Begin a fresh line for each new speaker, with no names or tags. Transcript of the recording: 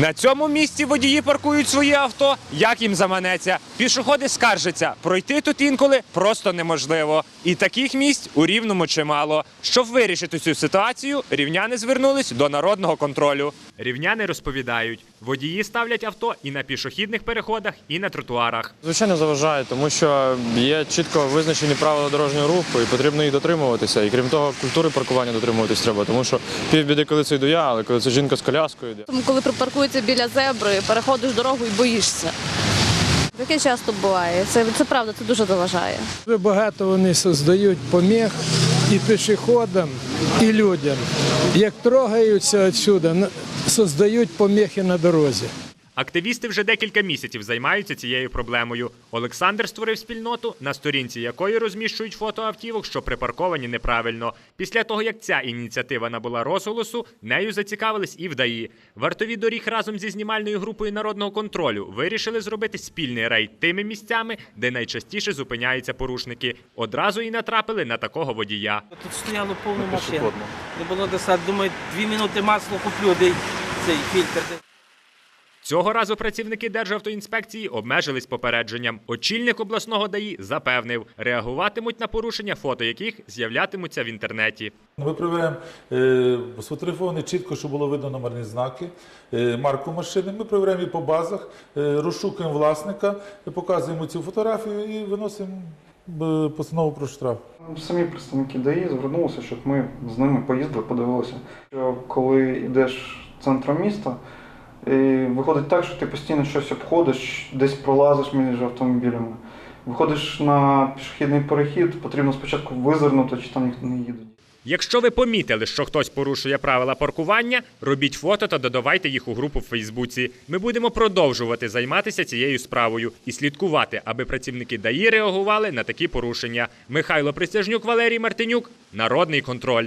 На цьому місці водії паркують свої авто, як їм заманеться. Пішоходи скаржаться, пройти тут інколи просто неможливо. І таких місць у рівному чимало. Щоб вирішити цю ситуацію, рівняни звернулись до народного контролю. Рівняни розповідають, водії ставлять авто і на пішохідних переходах, і на тротуарах.
Звичайно, заважає, тому що є чітко визначені правила дорожнього руху і потрібно їх дотримуватися. І крім того, культури паркування дотримуватись треба, тому що півбіди, коли це йду я, але коли це жінка з коляскою йде.
Тому коли припаркується біля зебри, переходиш дорогу і боїшся. Таке часто буває. Це, це правда, це дуже заважає.
Дуже багато вони создають поміг і пішоходам, і людям. Як трогаються відсюди, создають поміхи на дорозі.
Активісти вже декілька місяців займаються цією проблемою. Олександр створив спільноту, на сторінці якої розміщують фото автівок, що припарковані неправильно. Після того, як ця ініціатива набула розголосу, нею зацікавились і вдаї. Вартові доріг разом зі знімальною групою народного контролю вирішили зробити спільний рейд тими місцями, де найчастіше зупиняються порушники. Одразу і натрапили на такого водія.
Тут стояло повно машин. Не було достатньо. Думаю, дві минути масло куплю, де цей фільтр.
Цього разу працівники Державтоінспекції обмежились попередженням. Очільник обласного ДАІ запевнив, реагуватимуть на порушення, фото яких з'являтимуться в інтернеті.
Ми перевіряємо е, сфотографовані чітко, щоб було видно номерні знаки, е, марку машини. Ми перевіряємо і по базах, е, розшукуємо власника, показуємо цю фотографію і виносимо постанову про штраф.
Самі представники ДАІ звернулися, щоб ми з ними поїздили, подивилися. Що коли йдеш центром міста, і виходить так, що ти постійно щось обходиш, десь пролазиш між автомобілями. Виходиш на пішохідний перехід, потрібно спочатку визирнути, чи там ніхто не їде.
Якщо ви помітили, що хтось порушує правила паркування, робіть фото та додавайте їх у групу в Фейсбуці. Ми будемо продовжувати займатися цією справою і слідкувати, аби працівники ДАІ реагували на такі порушення. Михайло Присяжнюк, Валерій Мартинюк, Народний контроль.